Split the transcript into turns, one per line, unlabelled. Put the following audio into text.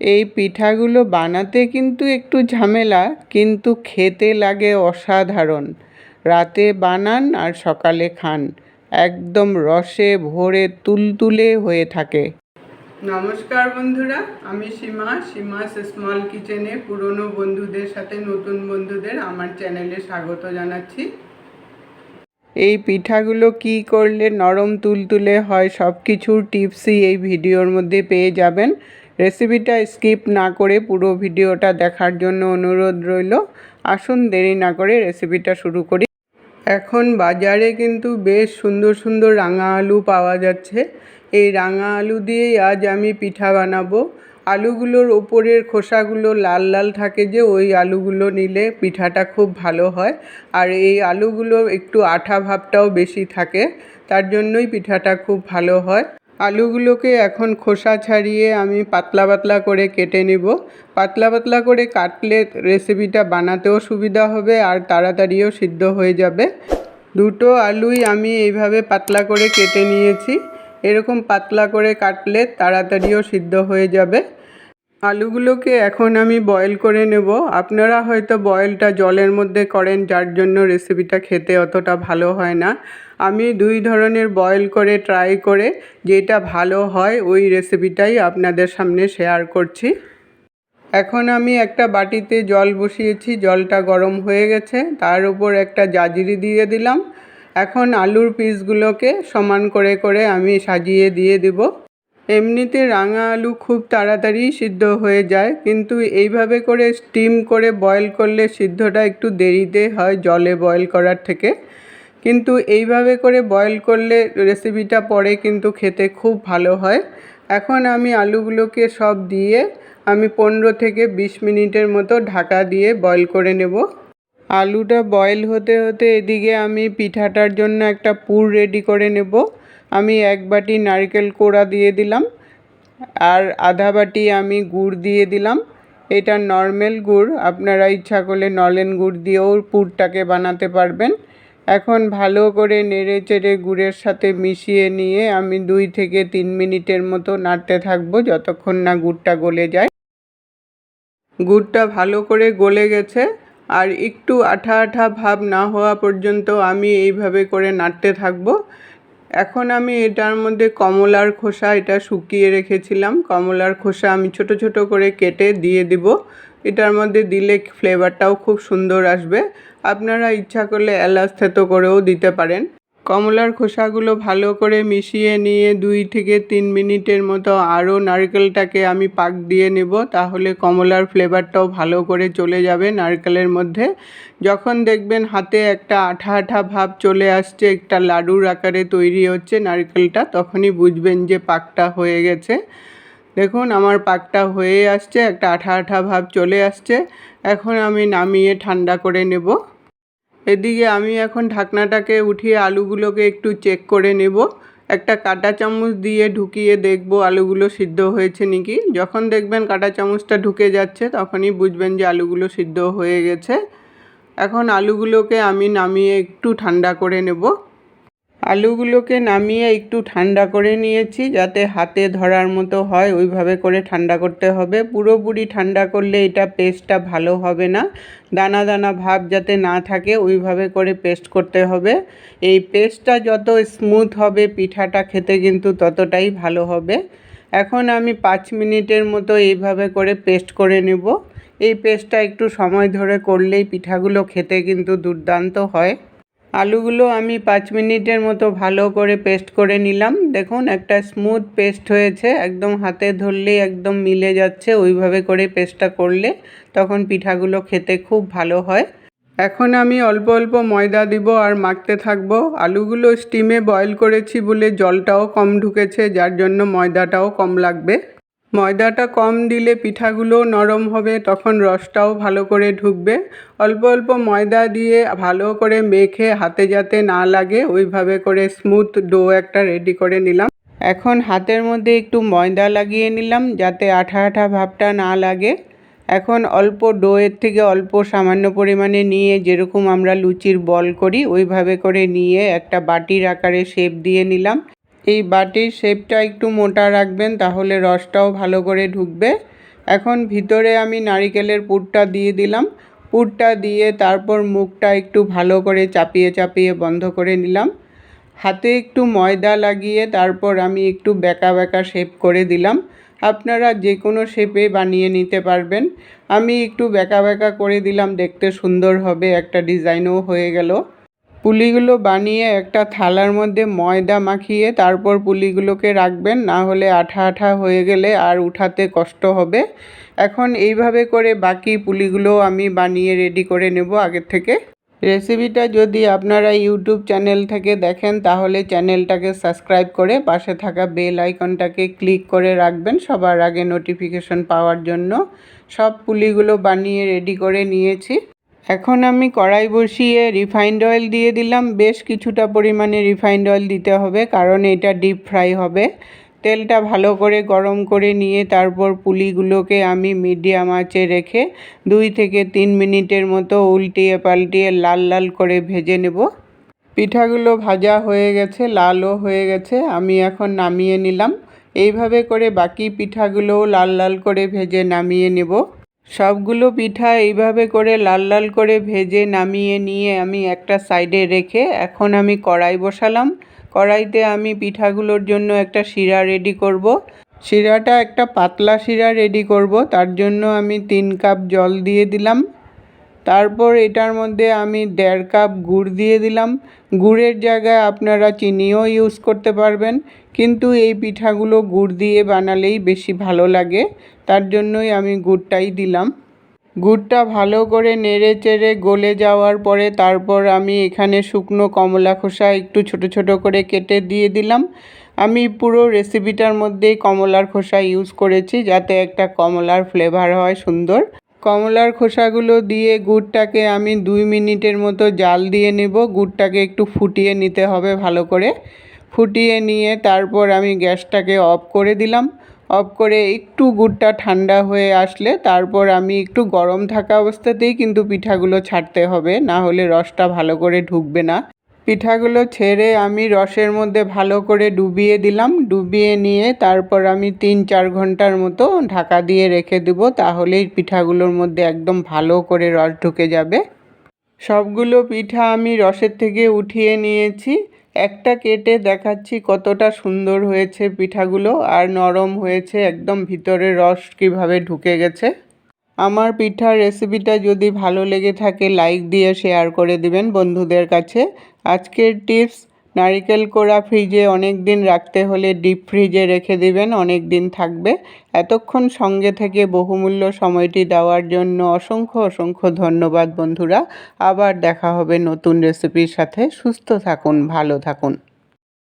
এই পিঠাগুলো বানাতে কিন্তু একটু ঝামেলা কিন্তু খেতে লাগে অসাধারণ। রাতে বানান আর সকালে খান। একদম রসে ভরে তুলতুলে হয়ে থাকে। নমস্কার বন্ধুরা আমি সীমা। সীমাস স্মল কিচেনে পুরনো বন্ধুদের সাথে নতুন বন্ধুদের আমার চ্যানেলে স্বাগত জানাচ্ছি। এই পিঠাগুলো কি করলে নরম তুলতুলে হয় সব কিছুর টিপসই এই ভিডিওর মধ্যে পেয়ে যাবেন। রেসিপিটা স্কিপ না করে পুরো ভিডিওটা দেখার জন্য অনুরোধ রইল। আসুন দেরি না করে রেসিপিটা শুরু করি। এখন বাজারে কিন্তু বেশ সুন্দর সুন্দর রাঙা আলু পাওয়া যাচ্ছে। এই রাঙা আলু দিয়েই আজ আমি পিঠা বানাবো। আলুগুলোর ওপরের খোসাগুলো লাল লাল থাকে যে, ওই আলুগুলো নিলে পিঠাটা খুব ভালো হয়। আর এই আলুগুলো একটু আঠা ভাবটাও বেশি থাকে, তার জন্যই পিঠাটা খুব ভালো হয়। আলুগুলোকে এখন খোসা ছাড়িয়ে আমি পাতলা পাতলা করে কেটে নেব। পাতলা পাতলা করে কাটলে রেসিপিটা বানাতেও সুবিধা হবে আর তাড়াতাড়িও সিদ্ধ হয়ে যাবে। দুটো আলুই আমি এইভাবে পাতলা করে কেটে নিয়েছি। এরকম পাতলা করে কাটলে তাড়াতাড়িও সিদ্ধ হয়ে যাবে। আলুগুলোকে এখন আমি বয়েল করে নেব। আপনারা হয়তো বয়েলটা জলের মধ্যে করেন, যার জন্য রেসিপিটা খেতে অতটা ভালো হয় না। আমি দুই ধরনের বয়েল করে ট্রাই করে যেটা ভালো হয়, ওই রেসিপিটাই আপনাদের সামনে শেয়ার করছি। এখন আমি একটা বাটিতে জল বসিয়েছি, জলটা গরম হয়ে গেছে। তার উপর একটা জাজিরি দিয়ে দিলাম। এখন আলুর পিসগুলোকে সমান করে করে আমি সাজিয়ে দিয়ে দেব। এমনিতে রাঙা আলু খুব তাড়াতাড়ি সিদ্ধ হয়ে যায়, কিন্তু এইভাবে করে স্টিম করে বয়েল করলে সিদ্ধটা একটু দেরিতে হয় জলে বয়েল করার থেকে। কিন্তু এইভাবে করে বয়েল করলে রেসিপিটা পরে কিন্তু খেতে খুব ভালো হয়। এখন আমি আলুগুলোকে সব দিয়ে আমি পনেরো থেকে বিশ মিনিটের মতো ঢাকা দিয়ে বয়েল করে নেব। আলুটা বয়েল হতে হতে এদিকে আমি পিঠাটার জন্য একটা পুর রেডি করে নেব। আমি এক বাটি নারকেল কোড়া দিয়ে দিলাম আর আধা বাটি আমি গুড় দিয়ে দিলাম। এটা নর্মাল গুড়, আপনারা ইচ্ছা করলে নলেন গুড় দিয়েও পুরটাকে বানাতে পারবেন। এখন ভালো করে নেড়ে চেড়ে গুড়ের সাথে মিশিয়ে নিয়ে আমি দুই থেকে তিন মিনিটের মতো নাড়তে থাকব যতক্ষণ না গুড়টা গলে যায়। গুড়টা ভালো করে গলে গেছে আর একটু আঠা আঠা ভাব না হওয়া পর্যন্ত আমি এইভাবে করে নাড়তে থাকব। এখন আমি এটার মধ্যে কমলার খোসা এটা শুকিয়ে রেখেছিলাম। কমলার খোসা আমি ছোট ছোট করে কেটে দিয়ে দিব। এটার মধ্যে দিলে ফ্লেভারটাও খুব সুন্দর আসবে। আপনারা ইচ্ছা করলে এলাচ থেতো করেও দিতে পারেন। কমলার খোসাগুলো ভালো করে মিশিয়ে নিয়ে দুই থেকে তিন মিনিটের মতো আরও নারকেলটাকে আমি পাক দিয়ে নেব, তাহলে কমলার ফ্লেভারটাও ভালো করে চলে যাবে নারকেলের মধ্যে। যখন দেখবেন হাতে একটা আঠা আঠা ভাব চলে আসছে, একটা লাডুর আকারে তৈরি হচ্ছে নারকেলটা, তখনই বুঝবেন যে পাকটা হয়ে গেছে। দেখুন, আমার পাকটা হয়ে আসছে, একটা আঠা আঠা ভাব চলে আসছে। এখন আমি নামিয়ে ঠান্ডা করে নেব। এদিকে আমি এখন ঢাকনাটাকে উঠিয়ে আলুগুলোকে একটু চেক করে নেব। একটা কাটা চামচ দিয়ে ঢুকিয়ে দেখব আলুগুলো সিদ্ধ হয়েছে নাকি। যখন দেখবেন কাটা চামচটা ঢুকে যাচ্ছে, তখনই বুঝবেন যে আলুগুলো সিদ্ধ হয়ে গেছে। এখন আলুগুলোকে আমি নামিয়ে একটু ঠান্ডা করে নেব। আলুগুলোকে নামিয়ে একটু ঠান্ডা করে নিয়েছি, যাতে হাতে ধরার মতো হয়, ওইভাবে করে ঠান্ডা করতে হবে। পুরোপুরি ঠান্ডা করলে এটা পেস্টটা ভালো হবে না। দানা দানা ভাব যাতে না থাকে, ওইভাবে করে পেস্ট করতে হবে। এই পেস্টটা যত স্মুথ হবে পিঠাটা খেতে কিন্তু ততটাই ভালো হবে। এখন আমি পাঁচ মিনিটের মতো এইভাবে করে পেস্ট করে নেব। এই পেস্টটা একটু সময় ধরে করলেই পিঠাগুলো খেতে কিন্তু দুর্দান্ত হয়। আলুগুলো আমি পাঁচ মিনিটের মতো ভালো করে পেস্ট করে নিলাম। দেখুন, একটা স্মুথ পেস্ট হয়েছে। একদম হাতে ধরলেই একদম মিলে যাচ্ছে ওইভাবে করে পেস্টটা করলে, তখন পিঠাগুলো খেতে খুব ভালো হয়। এখন আমি অল্প অল্প ময়দা দিব আর মাখতে থাকব। আলুগুলো স্টিমে বয়েল করেছি বলে জলটাও কম ঢুকেছে, যার জন্য ময়দাটাও কম লাগবে। ময়দাটা কম দিলে পিঠাগুলো নরম হবে, তখন রসটাও ভালো করে ঢুকবে। অল্প অল্প ময়দা দিয়ে ভালো করে মেখে হাতে যাতে না লাগে, ওইভাবে করে স্মুথ ডো একটা রেডি করে নিলাম। এখন হাতের মধ্যে একটু ময়দা লাগিয়ে নিলাম, যাতে আঠা আঠা ভাবটা না লাগে। এখন অল্প ডোয়ের থেকে অল্প সামান্য পরিমাণে নিয়ে যেরকম আমরা লুচির বল করি, ওইভাবে করে নিয়ে একটা বাটির আকারে শেপ দিয়ে নিলাম। এই বাটির শেপটা একটু মোটা রাখবেন, তাহলে রসটাও ভালো করে ঢুকবে। এখন ভিতরে আমি নারিকেলের পুরটা দিয়ে দিলাম। পুরটা দিয়ে তারপর মুখটা একটু ভালো করে চাপিয়ে চাপিয়ে বন্ধ করে নিলাম। হাতে একটু ময়দা লাগিয়ে তারপর আমি একটু বেঁকা বেঁকা শেপ করে দিলাম। আপনারা যে কোনো শেপে বানিয়ে নিতে পারবেন। আমি একটু বেঁকা বেঁকা করে দিলাম, দেখতে সুন্দর হবে, একটা ডিজাইনও হয়ে গেল। পুলিগুলো বানিয়ে একটা থালার মধ্যে ময়দা মাখিয়ে তারপর পুলিগুলোকে রাখবেন, না হলে আঠা আঠা হয়ে গেলে আর উঠাতে কষ্ট হবে। এখন এইভাবে করে বাকি পুলিগুলো আমি বানিয়ে রেডি করে নেব আগের থেকে। রেসিপিটা যদি আপনারা ইউটিউব চ্যানেল থেকে দেখেন, তাহলে চ্যানেলটাকে সাবস্ক্রাইব করে পাশে থাকা বেল আইকনটাকে ক্লিক করে রাখবেন সবার আগে নোটিফিকেশন পাওয়ার জন্য। সব পুলিগুলো বানিয়ে রেডি করে নিয়েছি। এখন আমি কড়াই বসিয়ে রিফাইন্ড অয়েল দিয়ে দিলাম। বেশ কিছুটা পরিমাণে রিফাইন্ড অয়েল দিতে হবে, কারণ এটা ডিপ ফ্রাই হবে। তেলটা ভালো করে গরম করে নিয়ে তারপর পুলিগুলোকে আমি মিডিয়াম আঁচে রেখে দুই থেকে তিন মিনিটের মতো উল্টিয়ে পাল্টিয়ে লাল লাল করে ভেজে নেব। পিঠাগুলো ভাজা হয়ে গেছে, লালও হয়ে গেছে, আমি এখন নামিয়ে নিলাম। এইভাবে করে বাকি পিঠাগুলোও লাল লাল করে ভেজে নামিয়ে নেব। সবগুলো পিঠা এইভাবে করে লাল লাল করে ভেজে নামিয়ে নিয়ে আমি একটা সাইডে রেখে এখন আমি কড়াই বসালাম। কড়াইতে আমি পিঠাগুলোর জন্য একটা শিরা রেডি করব। শিরাটা একটা পাতলা শিরা রেডি করব। তার জন্য আমি তিন কাপ জল দিয়ে দিলাম। তারপর এটার মধ্যে আমি দেড় কাপ গুড় দিয়ে দিলাম। গুড়ের জায়গায় আপনারা চিনিও ইউজ করতে পারবেন, কিন্তু এই পিঠাগুলো গুড় দিয়ে বানালেই বেশি ভালো লাগে, তার জন্যই আমি গুড়টাই দিলাম। গুড়টা ভালো করে নেড়ে চেড়ে গলে যাওয়ার পরে তারপর আমি এখানে শুকনো কমলা খোসা একটু ছোট ছোট করে কেটে দিয়ে দিলাম। আমি পুরো রেসিপিটার মধ্যেই কমলার খোসা ইউজ করেছি যাতে একটা কমলার ফ্লেভার হয় সুন্দর। কমলার খোসাগুলো দিয়ে গুড়টাকে আমি দুই মিনিটের মতো জাল দিয়ে নেব। গুড়টাকে একটু ফুটিয়ে নিতে হবে ভালো করে। ফুটিয়ে নিয়ে তারপর আমি গ্যাসটাকে অফ করে দিলাম। অফ করে একটু গুড়টা ঠান্ডা হয়ে আসলে তারপর আমি একটু গরম থাকা অবস্থাতেই কিন্তু পিঠাগুলো ছাড়তে হবে। না হলে রসটা ভালো করে ঢুকবে না। পিঠাগুলো ছেড়ে আমি রসের মধ্যে ভালো করে ডুবিয়ে দিলাম। ডুবিয়ে নিয়ে তারপর আমি তিন চার ঘণ্টার মতো ঢাকা দিয়ে রেখে দেবো, তাহলেই পিঠাগুলোর মধ্যে একদম ভালো করে রস ঢুকে যাবে। সবগুলো পিঠা আমি রসের থেকে উঠিয়ে নিয়েছি। একটা কেটে দেখাচ্ছি কতটা সুন্দর হয়েছে পিঠাগুলো আর নরম হয়েছে, একদম ভিতরে রস কীভাবে ঢুকে গেছে। আমার পিঠার রেসিপিটা যদি ভালো লেগে থাকে, লাইক দিয়ে শেয়ার করে দিবেন বন্ধুদের কাছে। আজকের টিপস, নারিকেল কোড়া ফ্রিজে অনেক দিন রাখতে হলে ডিপ ফ্রিজে রেখে দিবেন অনেক দিন থাকবে। এতক্ষণ সঙ্গে থেকে বহুমূল্য সময়টি দেওয়ার জন্য অসংখ্য অসংখ্য ধন্যবাদ বন্ধুরা। আবার দেখা হবে নতুন রেসিপির সাথে। সুস্থ থাকুন, ভালো থাকুন।